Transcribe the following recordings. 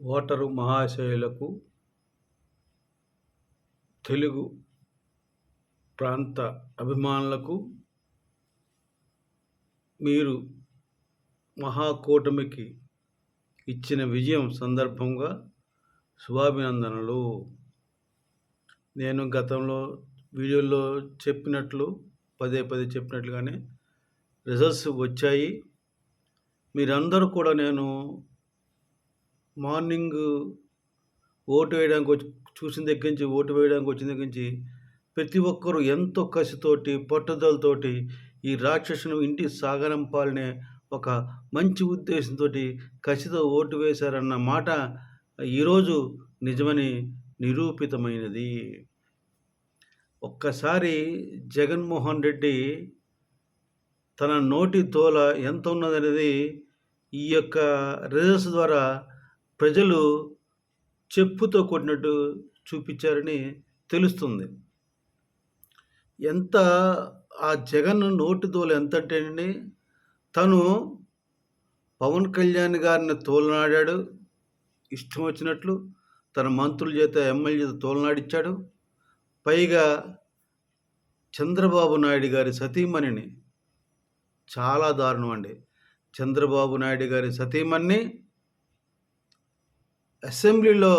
Voter మహాశయులకు Telugu ప్రాంత అభిమానులకు మీరు మహాకూటమికి ఇచ్చిన విజయం సందర్భంగా శుభాభినందనలు. నేను గతంలో వీడియోలో చెప్పినట్లు పదే పదే చెప్పినట్లుగానే రిజల్ట్స్ వచ్చాయి. మీరందరూ కూడా నేను మార్నింగ్ ఓటు వేయడానికి వచ్చి చూసిన దగ్గర నుంచి ఓటు వేయడానికి వచ్చిన దగ్గర నుంచి ప్రతి ఒక్కరూ ఎంతో కసితోటి పట్టుదలతోటి ఈ రాక్షసును ఇంటి సాగనంపాలనే ఒక మంచి ఉద్దేశంతో కసితో ఓటు వేశారన్న మాట ఈరోజు నిజమని నిరూపితమైనది. ఒక్కసారి జగన్మోహన్ రెడ్డి తన నోటి తోల ఎంత ఉన్నదనేది ఈ యొక్క రిజల్ట్స్ ద్వారా ప్రజలు చెప్పుతో కొట్టినట్టు చూపించారని తెలుస్తుంది. ఎంత ఆ జగన్ నోటి తోలు ఎంత అంటే తను పవన్ కళ్యాణ్ గారిని తోలనాడాడు ఇష్టం వచ్చినట్లు తన మంత్రుల చేత ఎమ్మెల్యే చేత తోలనాడిచ్చాడు. పైగా చంద్రబాబు నాయుడు గారి సతీమణిని చాలా దారుణం అండి. చంద్రబాబు నాయుడు గారి సతీమణిని అసెంబ్లీలో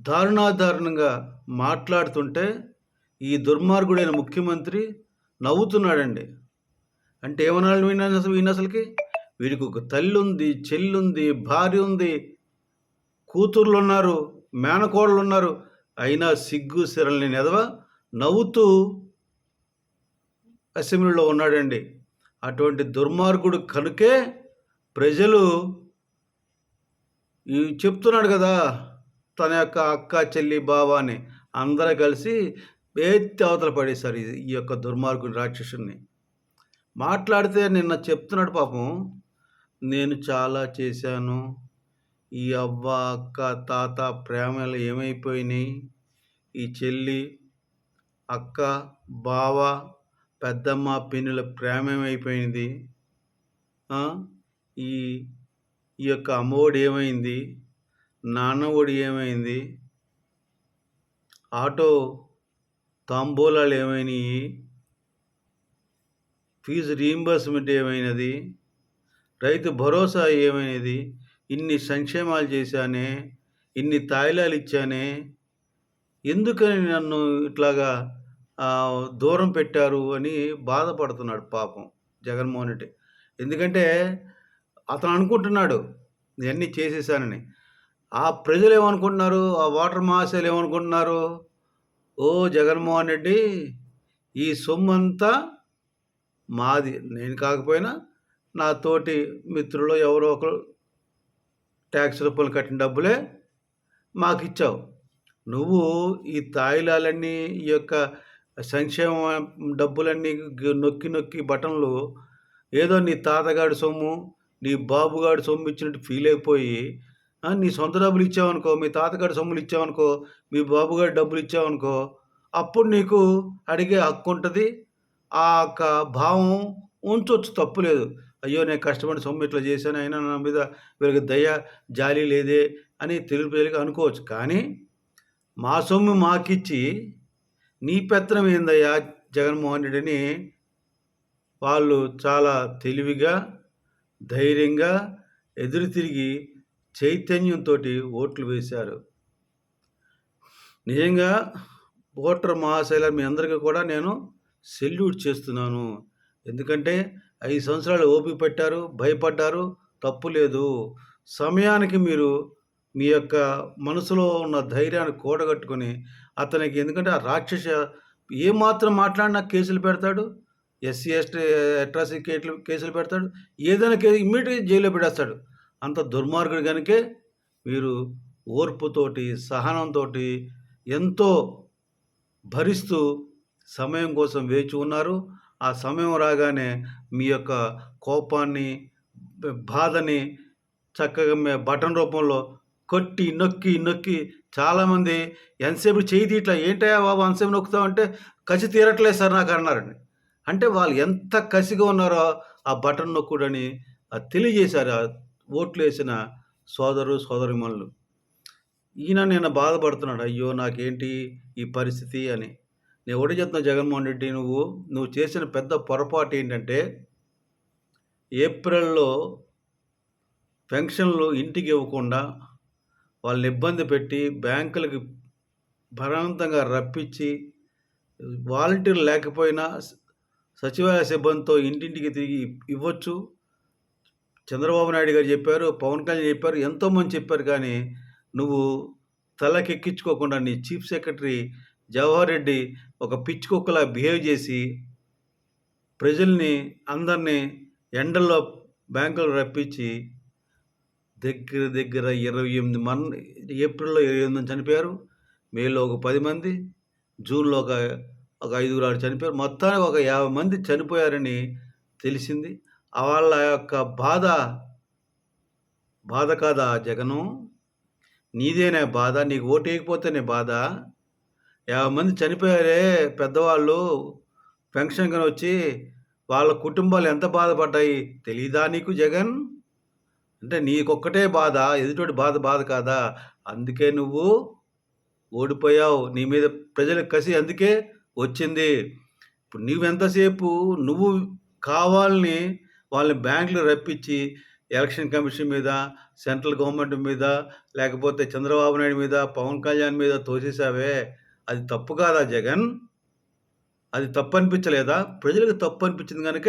దారుణాదారుణంగా మాట్లాడుతుంటే ఈ దుర్మార్గుడైన ముఖ్యమంత్రి నవ్వుతున్నాడండి. అంటే ఏమనాలి వీణ అసలు వీణ అసలుకి? వీడికి ఒక తల్లి ఉంది చెల్లుంది భార్య ఉంది కూతుర్లు ఉన్నారు మేనకోడలు ఉన్నారు అయినా సిగ్గు సిరల్ని ఎదవ నవ్వుతూ అసెంబ్లీలో ఉన్నాడండి. అటువంటి దుర్మార్గుడు కనుకే ప్రజలు ఈ చెప్తున్నాడు కదా తన యొక్క అక్క చెల్లి బావ అని. అందరూ కలిసి ఎత్తి అవతల పడేశారు ఈ- యొక్క దుర్మార్గుని రాక్షసుని. మాట్లాడితే నిన్న చెప్తున్నాడు పాపం నేను చాలా చేశాను. ఈ అవ్వ అక్క తాత ప్రేమలు ఏమైపోయినాయి? ఈ చెల్లి అక్క బావ పెద్దమ్మ పిన్నుల ప్రేమ ఏమైపోయింది? ఈ ఈ యొక్క అమ్మఒడి ఏమైంది? నాన్న ఒడి ఏమైంది? ఆటో తాంబూలాలు ఏమైనాయి? ఫీజు రీయింబర్స్మెంట్ ఏమైనది? రైతు భరోసా ఏమైనది? ఇన్ని సంక్షేమాలు చేశానే? ఇన్ని తాయిలాలు ఇచ్చానే? ఎందుకని నన్ను ఇట్లాగా దూరం పెట్టారు అని బాధపడుతున్నాడు పాపం జగన్మోహన్ రెడ్డి. ఎందుకంటే అతను అనుకుంటున్నాడు ఇవన్నీ చేసేసానని. ఆ ప్రజలు ఏమనుకుంటున్నారు? ఆ వాటర్ మహాశయులు ఏమనుకుంటున్నారు? ఓ జగన్మోహన్ రెడ్డి ఈ సొమ్ము అంతా మాది. నేను కాకపోయినా నా తోటి మిత్రులు ఎవరో ఒకరు ట్యాక్స్ రూపాయలు కట్టిన డబ్బులే మాకు ఇచ్చావు నువ్వు ఈ తాయిలాలన్నీ ఈ యొక్క సంక్షేమ డబ్బులన్నీ నొక్కి నొక్కి బటన్లు ఏదో నీ తాతగాడి సొమ్ము నీ బాబుగాడి సొమ్ము ఇచ్చినట్టు ఫీల్ అయిపోయి నీ సొంత డబ్బులు ఇచ్చావనుకో మీ తాతగాడి సొమ్ములు ఇచ్చావనుకో మీ బాబుగాడి డబ్బులు ఇచ్చావనుకో అప్పుడు నీకు అడిగే హక్కు ఉంటుంది. ఆ యొక్క భావం ఉంచవచ్చు తప్పులేదు అయ్యో నేను కష్టపడి సొమ్ము ఇట్లా చేశాను అయినా నా మీద వీళ్ళకి దయ జాలి లేదే అని తెలుగు ప్రజలకు అనుకోవచ్చు. కానీ మా సొమ్ము మాకిచ్చి నీ పెత్తనం ఏందయ్యా జగన్మోహన్ రెడ్డిని? వాళ్ళు చాలా తెలివిగా ధైర్యంగా ఎదురు తిరిగి చైతన్యంతో ఓట్లు వేశారు. నిజంగా ఓటర్ మహాశైల మీ అందరికీ కూడా నేను సెల్యూట్ చేస్తున్నాను. ఎందుకంటే ఐదు సంవత్సరాలు ఓపిక పెట్టారు భయపడ్డారు తప్పు లేదు. సమయానికి మీరు మీ యొక్క మనసులో ఉన్న ధైర్యాన్ని కూడగట్టుకొని అతనికి ఎందుకంటే ఆ రాక్షస ఏమాత్రం మాట్లాడినా కేసులు పెడతాడు? ఎస్సీ ఎస్టీ అట్రాసిటీ కేసులు కేసులు పెడతాడు. ఏదైనా కేసు ఇమ్మీడియట్గా జైల్లో పెట్టేస్తాడు. అంత దుర్మార్గుడు కనుకే మీరు ఓర్పుతోటి సహనంతో ఎంతో భరిస్తూ సమయం కోసం వేచి ఉన్నారు. ఆ సమయం రాగానే మీ యొక్క కోపాన్ని బాధని చక్కగా మే బటన్ రూపంలో కొట్టి నొక్కి నొక్కి చాలామంది ఎంతసేపు చేయి ఇట్లా ఏంటయ్యా బాబు ఎంతసేపు నొక్కుతామంటే కసి తీరట్లేదు సార్ నాకు అన్నారండి. అంటే వాళ్ళు ఎంత కసిగా ఉన్నారో ఆ బటన్ నొక్కుడని తెలియజేశారు ఆ ఓట్లు వేసిన సోదరు సోదరిమణులు. ఈయన నిన్న బాధపడుతున్నాడు అయ్యో నాకేంటి ఈ పరిస్థితి అని. నేను ఒకటి చెప్తున్నా జగన్మోహన్ రెడ్డి నువ్వు నువ్వు చేసిన పెద్ద పొరపాటు ఏంటంటే ఏప్రిల్లో పెన్షన్లు ఇంటికి ఇవ్వకుండా వాళ్ళని ఇబ్బంది పెట్టి బ్యాంకులకి బలవంతంగా రప్పించి వాలంటీర్లు లేకపోయినా సచివాలయ సిబ్బందితో ఇంటింటికి తిరిగి ఇవ్వచ్చు. చంద్రబాబు నాయుడు గారు చెప్పారు పవన్ కళ్యాణ్ చెప్పారు ఎంతోమంది చెప్పారు కానీ నువ్వు తలకెక్కించుకోకుండా నీ చీఫ్ సెక్రటరీ జవహర్ రెడ్డి ఒక పిచ్చుకొక్కలా బిహేవ్ చేసి ప్రజల్ని అందరినీ ఎండల్లో బ్యాంకులు రప్పించి దగ్గర దగ్గర ఇరవై ఎనిమిది మంది ఏప్రిల్లో ఇరవై ఎనిమిది చనిపోయారు. మేలో ఒక పది మంది జూన్లో ఒక ఒక ఐదుగురు ఆరు చనిపోయారు. మొత్తానికి ఒక యాభై మంది చనిపోయారని తెలిసింది. వాళ్ళ యొక్క బాధ బాధ కాదా జగను? నీదేనే బాధ నీకు ఓటు వేయకపోతేనే బాధ. యాభై మంది చనిపోయారే పెద్దవాళ్ళు. పెన్షన్ వచ్చి వాళ్ళ కుటుంబాలు ఎంత బాధపడ్డాయి? తెలీదా నీకు జగన్? అంటే నీకొక్కటే బాధ ఎదుటోటి బాధ బాధ కాదా? అందుకే నువ్వు ఓడిపోయావు. నీ మీద ప్రజలు కసి అందుకే వచ్చింది. ఇప్పుడు నువ్వెంతసేపు నువ్వు కావాలని వాళ్ళని బ్యాంకులు రప్పించి ఎలక్షన్ కమిషన్ మీద సెంట్రల్ గవర్నమెంట్ మీద లేకపోతే చంద్రబాబు నాయుడు మీద పవన్ కళ్యాణ్ మీద తోసేసావే అది తప్పు కాదా జగన్? అది తప్పు అనిపించలేదా ప్రజలకు తప్పు అనిపించింది కనుక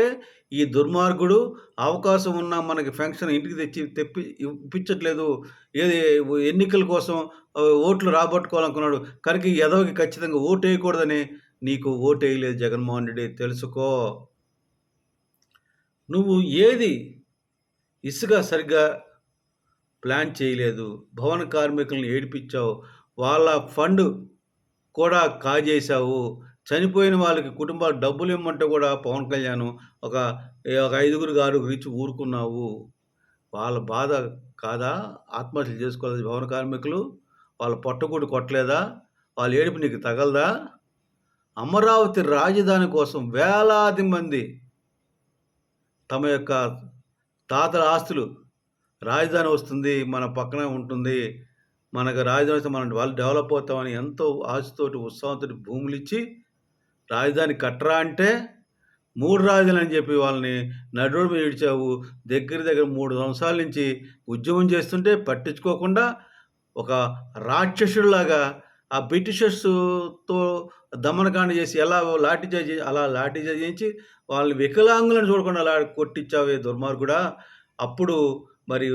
ఈ దుర్మార్గుడు అవకాశం ఉన్న మనకి ఫంక్షన్ ఇంటికి తెచ్చి తెప్పి ఇప్పించట్లేదు. ఏది ఎన్నికల కోసం ఓట్లు రాబట్టుకోవాలనుకున్నాడు. కనుక ఈ ఎదవకి ఖచ్చితంగా ఓటు వేయకూడదని నీకు ఓటేయలేదు జగన్మోహన్ రెడ్డి తెలుసుకో. నువ్వు ఏది ఇసుక సరిగ్గా ప్లాన్ చేయలేదు. భవన కార్మికులను ఏడిపించావు. వాళ్ళ ఫండ్ కూడా కాజేశావు. చనిపోయిన వాళ్ళకి కుటుంబాలు డబ్బులు ఇమ్మంటే కూడా పవన్ కళ్యాణ్ ఒక ఒక ఐదుగురు ఆరుగురు ఇచ్చి ఊరుకున్నావు. వాళ్ళ బాధ కాదా? ఆత్మహత్యలు చేసుకోలేదు భవన కార్మికులు. వాళ్ళ పొట్టకూడు కొట్టలేదా? వాళ్ళ ఏడుపు నీకు తగలదా? అమరావతి రాజధాని కోసం వేలాది మంది తమ యొక్క తాతల ఆస్తులు రాజధాని వస్తుంది మన పక్కనే ఉంటుంది మనకు రాజధాని వస్తే మనం వాళ్ళు డెవలప్ అవుతామని ఎంతో ఆశతోటి ఉత్సాహంతో భూములు ఇచ్చి రాజధాని కట్టరా అంటే మూడు రాజధాని అని చెప్పి వాళ్ళని నడుడు మీద ఇడిచావు. దగ్గర దగ్గర మూడు సంవత్సరాల నుంచి ఉద్యమం చేస్తుంటే పట్టించుకోకుండా ఒక రాక్షసుడిలాగా ఆ బ్రిటిషర్స్తో దమనకాండ చేసి ఎలా లాఠీ చార్జ్ చేసి అలా లాఠీ చార్జ్ చేయించి వాళ్ళని వికలాంగులను చూడకుండా అలా కొట్టించావే దుర్మార్గుడా. అప్పుడు మరి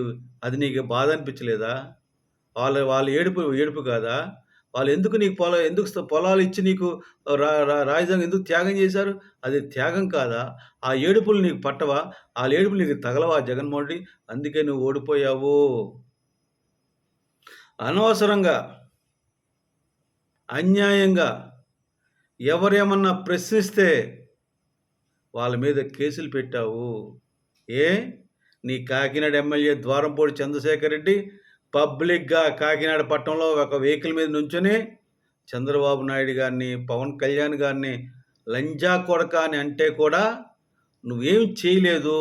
అది నీకు బాధ అనిపించలేదా? వాళ్ళ వాళ్ళ ఏడుపు ఏడుపు కాదా? వాళ్ళు ఎందుకు నీకు పొల ఎందుకు పొలాలు ఇచ్చి నీకు రా రాజధాని ఎందుకు త్యాగం చేశారు? అది త్యాగం కాదా? ఆ ఏడుపులు నీకు పట్టవా? ఆ ఏడుపులు నీకు తగలవా జగన్మోహన్ రెడ్డి? అందుకే నువ్వు ఓడిపోయావు. అనవసరంగా అన్యాయంగా ఎవరేమన్నా ప్రశ్నిస్తే వాళ్ళ మీద కేసులు పెట్టావు. ఏ? నీ కాకినాడ ఎమ్మెల్యే ద్వారంపూడి చంద్రశేఖర్ రెడ్డి పబ్లిక్గా కాకినాడ పట్టణంలో ఒక వెహికల్ మీద నుంచొని చంద్రబాబు నాయుడు గారిని పవన్ కళ్యాణ్ గారిని లంజా కొడక అని అంటే కూడా నువ్వేం చేయలేదు.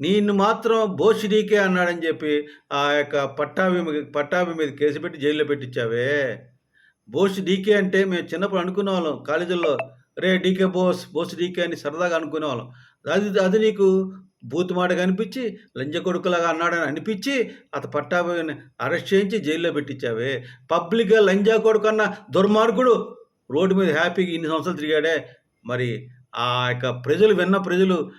నిన్ను మాత్రం బోషిడీకే అన్నాడని చెప్పి ఆ యొక్క పట్టాభి మీద- పట్టాభి మీద కేసు పెట్టి జైల్లో పెట్టించావే. బోస్ డీకే అంటే మేము చిన్నప్పుడు అనుకునే వాళ్ళం. కాలేజీల్లో Ray DK Bose Bose DK అని సరదాగా అనుకునే వాళ్ళం. అది అది నీకు బూత్ మాట కనిపించి లంజ కొడుకులాగా అన్నాడని అనిపించి అత పట్టాభిని అరెస్ట్ చేయించి జైల్లో పెట్టించావే. పబ్లిక్గా లంజా కొడుకు అన్న దుర్మార్గుడు రోడ్డు మీద హ్యాపీగా ఇన్ని సంవత్సరాలు తిరిగాడే. మరి ఆ యొక్క ప్రజలు విన్న ప్రజలు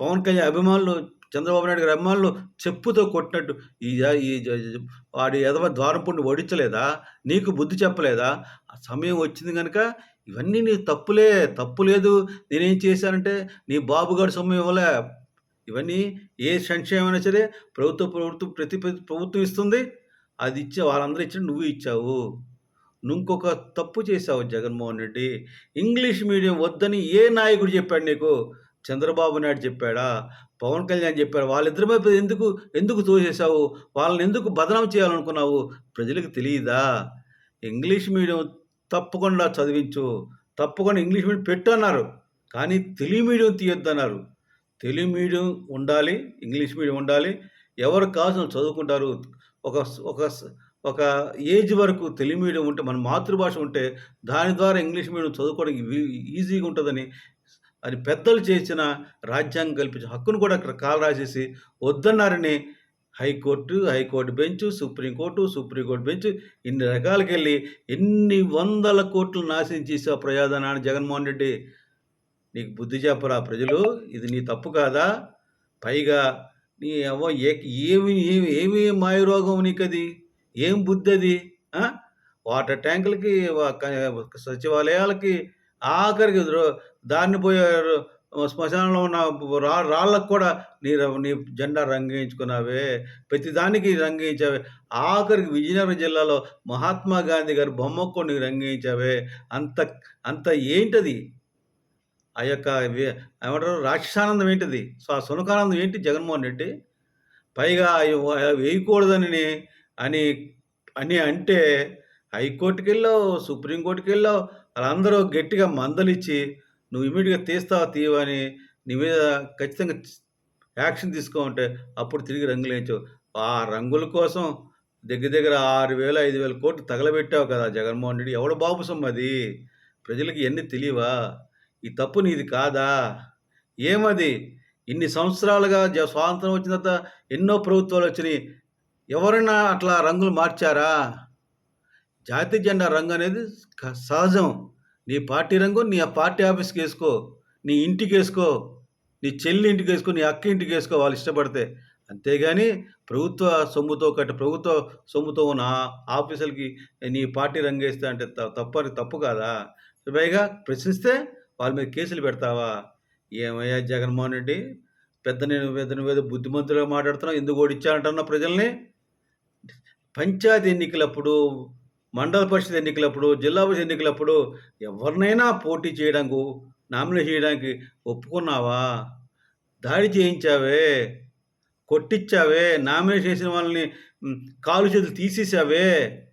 పవన్ కళ్యాణ్ అభిమానులు చంద్రబాబు నాయుడు గారి అభిమానులు చెప్పుతో కొట్టినట్టు. ఈ ఈ జ- వాడి ఎదవ ద్వారం పుండి ఓడించలేదా నీకు బుద్ధి చెప్పలేదా? ఆ సమయం వచ్చింది కనుక ఇవన్నీ నీ తప్పులే తప్పు లేదు. నేనేం చేశానంటే నీ బాబుగారి సమయం ఇవ్వలే ఇవన్నీ ఏ సంక్షేమైనా సరే ప్రభుత్వ ప్రభుత్వం ప్రతి ప్రతి ప్రభుత్వం ఇస్తుంది. అది ఇచ్చే వాళ్ళందరూ ఇచ్చిన నువ్వు ఇచ్చావు. నువ్వు ఇంకొక తప్పు చేశావు జగన్మోహన్ రెడ్డి. ఇంగ్లీష్ మీడియం వద్దని ఏ నాయకుడు చెప్పాడు నీకు? చంద్రబాబు నాయుడు చెప్పాడా? పవన్ కళ్యాణ్ చెప్పాడు. వాళ్ళిద్దరి మీద ఎందుకు ఎందుకు తోసేసావు వాళ్ళని ఎందుకు బదనాం చేయాలనుకున్నావు? ప్రజలకు తెలియదా? ఇంగ్లీష్ మీడియం తప్పకుండా చదివించు. తప్పకుండా ఇంగ్లీష్ మీడియం పెట్టు అన్నారు. కానీ తెలుగు మీడియం తీయొద్దన్నారు. తెలుగు మీడియం ఉండాలి ఇంగ్లీష్ మీడియం ఉండాలి. ఎవరు కావాల్సిన చదువుకుంటారు. ఒక ఒక ఒక ఏజ్ వరకు తెలుగు మీడియం ఉంటే, మన మాతృభాష ఉంటే, దాని ద్వారా ఇంగ్లీష్ మీడియం చదువుకోవడానికి ఈజీగా ఉంటుందని అని పెద్దలు చేసిన రాజ్యాంగం కల్పించిన హక్కును కూడా అక్కడ కాలరాసేసి వద్దన్నారని high court, high court bench supreme court, bench ఇన్ని రకాలకెళ్ళి ఎన్ని వందల కోట్లు నాశనం చేసే ప్రజాధనాన్ని జగన్మోహన్ రెడ్డి. నీకు బుద్ధి చెప్పరా ప్రజలు? ఇది నీ తప్పు కాదా? పైగా నీ యవ్వ ఏమి ఏమి ఏమి మాయరోగం అది ఏం బుద్ధి అది వాటర్ ట్యాంకులకి సచివాలయాలకి ఆఖరికి రో దారిన పోయే శ్మశానంలో ఉన్న రా రాళ్ళకు కూడా నీ ర నీ జెండా రంగించుకున్నావే ప్రతిదానికి రంగించావే ఆఖరికి విజయనగరం జిల్లాలో మహాత్మా గాంధీ గారి బొమ్మకు కూడా నీవు అంత అంత ఏంటది? ఆ యొక్క ఏమంటారు రాక్షసానందం ఏంటిది? సో, ఆ సునకానందం ఏంటి జగన్మోహన్ రెడ్డి? పైగా వేయకూడదని అని అని అంటే హైకోర్టుకి వెళ్ళావు సుప్రీం కోర్టుకెళ్ళావు. వాళ్ళందరూ గట్టిగా మందలిచ్చి నువ్వు ఇమీడియట్గా తీస్తావా తీయవా అని నీ మీద ఖచ్చితంగా యాక్షన్ తీసుకోమంటే అప్పుడు తిరిగి రంగులేయించావు. ఆ రంగుల కోసం దగ్గర దగ్గర ఆరు వేల ఐదు వేల కోట్లు తగలబెట్టావు కదా జగన్మోహన్ రెడ్డి. ఎవడ బాబు సమ్మది అది? ప్రజలకి ఇయన్నీ తెలియవా ఈ తప్పు నీది కాదా? ఏమది? ఇన్ని సంవత్సరాలుగా జ స్వాతంత్రం వచ్చిన తర్వాత ఎన్నో ప్రభుత్వాలు వచ్చినాయి ఎవరైనా అట్లా రంగులు మార్చారా? జాతీయ జెండా రంగు క సహజం. నీ పార్టీ రంగు నీ ఆ పార్టీ ఆఫీస్‌కేసుకో. నీ ఇంటికి వేసుకో నీ చెల్లి ఇంటికి వేసుకో నీ అక్క ఇంటికి వేసుకో వాళ్ళు ఇష్టపడితే. అంతేగాని ప్రభుత్వ సొమ్ముతో కట్టి ప్రభుత్వ సొమ్ముతో ఉన్న ఆఫీసులకి నీ పార్టీ రంగు వేస్తే అంటే తప్పని తప్పు కాదా? పైగా ప్రశ్నిస్తే వాళ్ళ మీద కేసులు పెడతావా? ఏమయ్యా జగన్మోహన్ రెడ్డి? పెద్ద నేను పెద్ద నువ్వేదో బుద్ధిమంతులుగా మాట్లాడుతున్నావు. ఎందుకు ఓడించానంటున్నావు ప్రజల్ని? పంచాయతీ ఎన్నికలప్పుడు, మండల పరిషత్ ఎన్నికలప్పుడు, జిల్లా పరిషత్ ఎన్నికలప్పుడు ఎవరినైనా పోటీ చేయడానికి నామినేట్ చేయడానికి ఒప్పుకున్నావా? దాడి చేయించావే. కొట్టిచ్చావే. నామినేట్ చేసిన వాళ్ళని కాలు చేతులు తీసేసావే.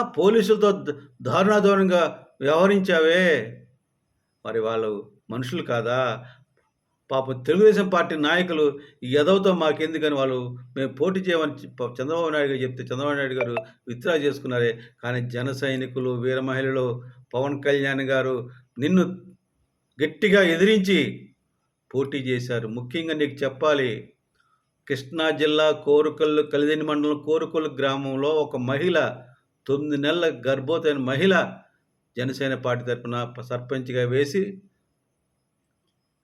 పోలీసులతో దారుణాదారుణంగా వ్యవహరించావే. మరి వాళ్ళు మనుషులు కాదా? పాపం తెలుగుదేశం పార్టీ నాయకులు ఎదవతో మాకెందుకని వాళ్ళు మేము పోటీ చేయమని చంద్రబాబు నాయుడు గారు చెప్తే చంద్రబాబు నాయుడు గారు విత్‌డ్రా చేసుకున్నారే. కానీ జన సైనికులు, వీర మహిళలు, పవన్ కళ్యాణ్ గారు నిన్ను గట్టిగా ఎదిరించి పోటీ చేశారు. ముఖ్యంగా నీకు చెప్పాలి. కృష్ణా జిల్లా కోరుకల్లు కలిదిండి మండలం కోరుకల్లు గ్రామంలో ఒక మహిళ తొమ్మిది నెలల గర్భవతైన మహిళ జనసేన పార్టీ తరఫున సర్పంచ్‌గా వేసి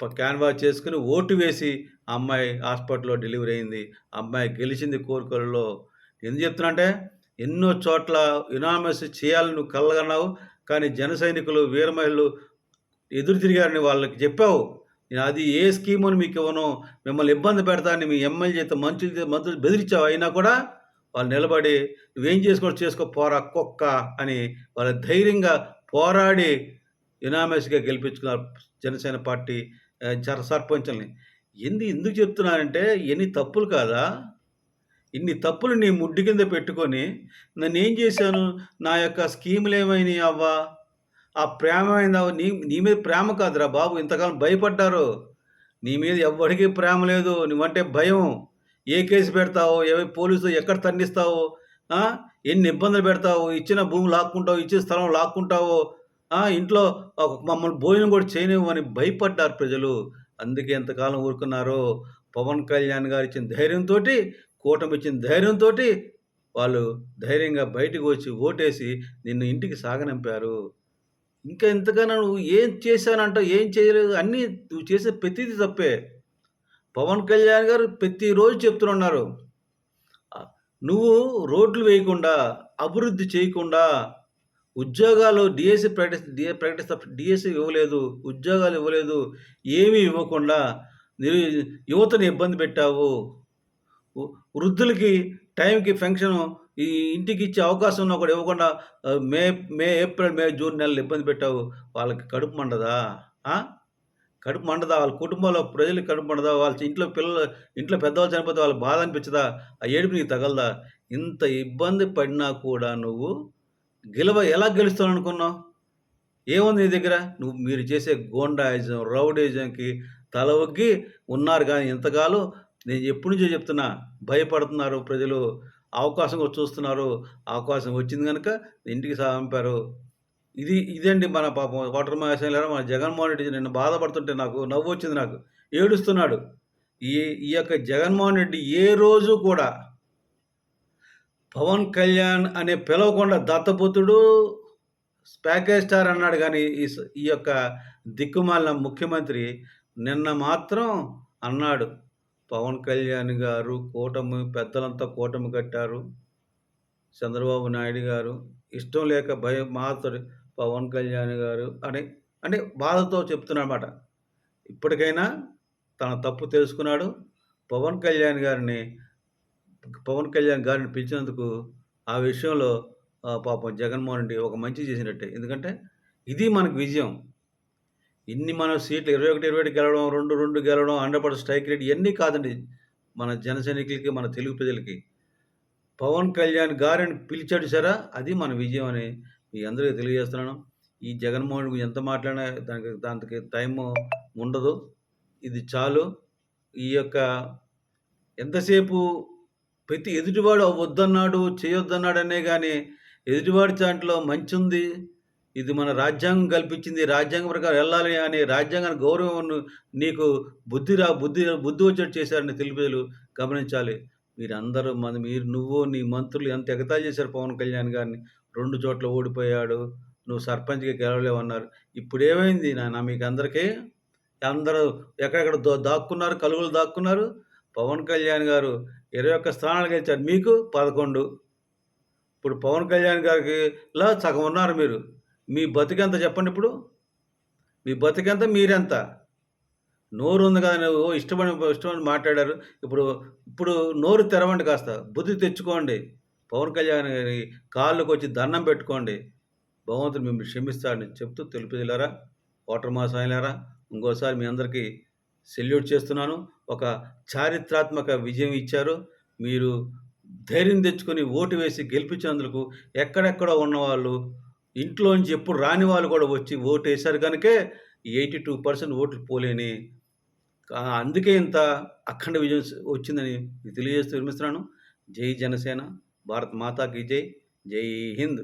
క్యాన్వాస్ చేసుకుని ఓటు వేసి ఆ అమ్మాయి హాస్పిటల్‌లో డెలివరీ అయింది. అమ్మాయి గెలిచింది కోరికలలో ఎందుకు చెప్తున్నా అంటే ఎన్నో చోట్ల యునానిమస్ చేయాలని నువ్వు కలగన్నావు. కానీ జన సైనికులు, వీర మహిళలు ఎదురు తిరిగారని వాళ్ళకి చెప్పావు. నేను అది ఏ స్కీమును మీకు ఇవ్వను మిమ్మల్ని ఇబ్బంది పెడతానని మీ ఎమ్మెల్యే చేత మంత్రులు మంత్రులు బెదిరించావు. అయినా కూడా వాళ్ళు నిలబడి నువ్వేం చేసుకుంటావో చేసుకో పోరా కుక్క అని వాళ్ళ ధైర్యంగా పోరాడి యునానిమస్‌గా గెలిపించుకున్నారు జనసేన పార్టీ సర్పంచుల్ని. ఎందు ఎందుకు చెప్తున్నానంటే ఎన్ని తప్పులు కాదా? ఇన్ని తప్పులు నీ ముడ్డి కింద పెట్టుకొని నేనేం చేశాను? నా యొక్క స్కీములేమైనాయి అవ్వా? ఆ ప్రేమ ఏమైందవ్వ? నీ నీ మీద ప్రేమ కాదురా బాబు ఇంతకాలం భయపడ్డారు. నీ మీద ఎవ్వడికి ప్రేమ లేదు. నువ్వంటే భయం. ఏ కేసు పెడతావు ఏ పోలీసులు ఎక్కడ తండిస్తావు ఎన్ని ఇబ్బందులు పెడతావు ఇచ్చిన భూమి లాక్కుంటావు ఇచ్చిన స్థలం లాక్కుంటావు ఇంట్లో మమ్మల్ని భోజనం కూడా చేయనివ్వని భయపడ్డారు ప్రజలు. అందుకే ఎంతకాలం ఊరుకున్నారు. పవన్ కళ్యాణ్ గారు ఇచ్చిన ధైర్యంతో కూటమి ఇచ్చిన ధైర్యంతో వాళ్ళు ధైర్యంగా బయటకు వచ్చి ఓటేసి నిన్ను ఇంటికి సాగనంపారు. ఇంకా ఇంతకన్నా నువ్వు ఏం చేశానంటావు? ఏం చేయలేదు. అన్నీ నువ్వు చేసే ప్రతిదీ తప్పే. పవన్ కళ్యాణ్ గారు ప్రతిరోజు చెప్తున్నారు నువ్వు రోడ్లు వేయకుండా, అభివృద్ధి చేయకుండా, ఉద్యోగాలు డిఎస్సీ ప్రకటి డిఏ ప్రకటిస్త డీఎస్సీ ఇవ్వలేదు. ఉద్యోగాలు ఇవ్వలేదు. ఏమీ ఇవ్వకుండా నిరు యువతని ఇబ్బంది పెట్టావు. వృద్ధులకి టైంకి పెన్షను ఈ ఇంటికి ఇచ్చే అవకాశం ఉన్నా కూడా ఇవ్వకుండా మే మే, ఏప్రిల్, మే, జూన్ నెలలు ఇబ్బంది పెట్టావు. వాళ్ళకి కడుపు మండదా? కడుపు మండదా? వాళ్ళ కుటుంబంలో ప్రజలకి కడుపు మండదా? వాళ్ళ ఇంట్లో పిల్లలు ఇంట్లో పెద్దవాళ్ళు చనిపోతే వాళ్ళకి బాధ అనిపించదా? ఆ ఏడుపు నీకు తగలదా? ఇంత ఇబ్బంది పడినా కూడా నువ్వు గెలవ ఎలా గెలుస్తావనుకున్నావు? ఏముంది నీ దగ్గర? నువ్వు మీరు చేసే గోండాయిజం రౌడీయిజంకి తల ఒగ్గి ఉన్నారు కానీ ఇంతకాలం నేను ఎప్పటి నుంచో చెప్తున్నా భయపడుతున్నారు ప్రజలు. అవకాశం చూస్తున్నారు. అవకాశం వచ్చింది కనుక ఇంటికి పంపారు ఇది ఇదండి మన పాపం వాటర్ మహాశైలరా మన జగన్మోహన్ రెడ్డి నిన్న బాధపడుతుంటే నాకు నవ్వు వచ్చింది నాకు. ఏడుస్తున్నాడు. ఈ ఈ యొక్క జగన్మోహన్ రెడ్డి ఏ రోజు కూడా పవన్ కళ్యాణ్ అనే పిలవకుండా దత్తపుత్రుడు ప్యాకేజ్ స్టార్ అన్నాడు కానీ ఈ స- ఈ యొక్క దిక్కుమాలిన ముఖ్యమంత్రి నిన్న మాత్రం అన్నాడు. పవన్ కళ్యాణ్ గారు కూటమి పెద్దలంతా కూటమి కట్టారు. చంద్రబాబు నాయుడు గారు ఇష్టం లేక భయం మాతడు పవన్ కళ్యాణ్ గారు అని అంటే బాధతో చెప్తున్నమాట ఇప్పటికైనా తన తప్పు తెలుసుకున్నాడు. పవన్ కళ్యాణ్ గారిని పవన్ కళ్యాణ్ గారిని పిలిచినందుకు ఆ విషయంలో పాపం జగన్మోహన్ రెడ్డి ఒక మంచి చేసినట్టే. ఎందుకంటే ఇది మనకు విజయం. ఇన్ని మన సీట్లు ఇరవై ఒకటి ఇరవై ఒకటి గెలవడం రెండు రెండు గెలవడం హండ్రెడ్ పర్సెంట్ స్ట్రైక్ రేట్ ఇవన్నీ కాదండి మన జన సైనికులకి మన తెలుగు ప్రజలకి. పవన్ కళ్యాణ్ గారిని పిలిచాడు సరే అది మన విజయం అని మీ అందరికీ తెలియజేస్తున్నాను. ఈ జగన్మోహన్ ఎంత మాట్లాడినా దానికి దానికి టైం ఉండదు. ఇది చాలు. ఈ యొక్క ఎంతసేపు ప్రతి ఎదుటివాడు వద్దన్నాడు చేయొద్దన్నాడనే అనే కానీ ఎదుటివాడి దాంట్లో మంచి ఉంది ఇది మన రాజ్యాంగం కల్పించింది. రాజ్యాంగం ప్రకారం వెళ్ళాలి అని రాజ్యాంగాన్ని గౌరవం నీకు బుద్ధి రా బుద్ధి బుద్ధి వచ్చేట్టు చేశారని తెలిపేలు గమనించాలి. మీరందరూ మన మీరు నువ్వు నీ మంత్రులు ఎంత ఎగతాళి చేశారు పవన్ కళ్యాణ్ గారిని. రెండు చోట్ల ఓడిపోయాడు. నువ్వు సర్పంచ్గా గెలవలేవన్నారు. ఇప్పుడు ఏమైంది నాన్న మీకు అందరికీ అందరూ ఎక్కడెక్కడ దాక్కున్నారు కలుగులు దాక్కున్నారు. పవన్ కళ్యాణ్ గారు ఇరవై ఒక్క స్థానాలు గెలిచారు. మీకు పదకొండు. ఇప్పుడు పవన్ కళ్యాణ్ గారికి లా సగం ఉన్నారు మీరు. మీ బతికెంత చెప్పండి ఇప్పుడు? మీ బతికెంత? మీరెంత? నోరు ఉంది కదా నువ్వు. ఇష్టపడి ఇష్టమని మాట్లాడారు. ఇప్పుడు ఇప్పుడు నోరు తెరవండి కాస్త. బుద్ధి తెచ్చుకోండి. పవన్ కళ్యాణ్ గారి కాళ్ళకు వచ్చి దండం పెట్టుకోండి. భగవంతుడు మిమ్మల్ని క్షమిస్తాడని చెప్తూ తెలుపుదిలారా ఓటర్ మా సాయలారా ఇంకోసారి మీ అందరికీ సెల్యూట్ చేస్తున్నాను. ఒక చారిత్రాత్మక విజయం ఇచ్చారు. మీరు ధైర్యం తెచ్చుకొని ఓటు వేసి గెలిపించినందుకు ఎక్కడెక్కడ ఉన్నవాళ్ళు ఇంట్లోంచి ఎప్పుడు రాని వాళ్ళు కూడా వచ్చి ఓటు వేశారు కనుకే ఎయిటీ టూ పర్సెంట్ ఓట్లు పోలేని. అందుకే ఇంత అఖండ విజయం వచ్చిందని తెలియజేస్తూ విరమిస్తున్నాను జై జనసేన భారత్ మాతాకి జై జై హింద్.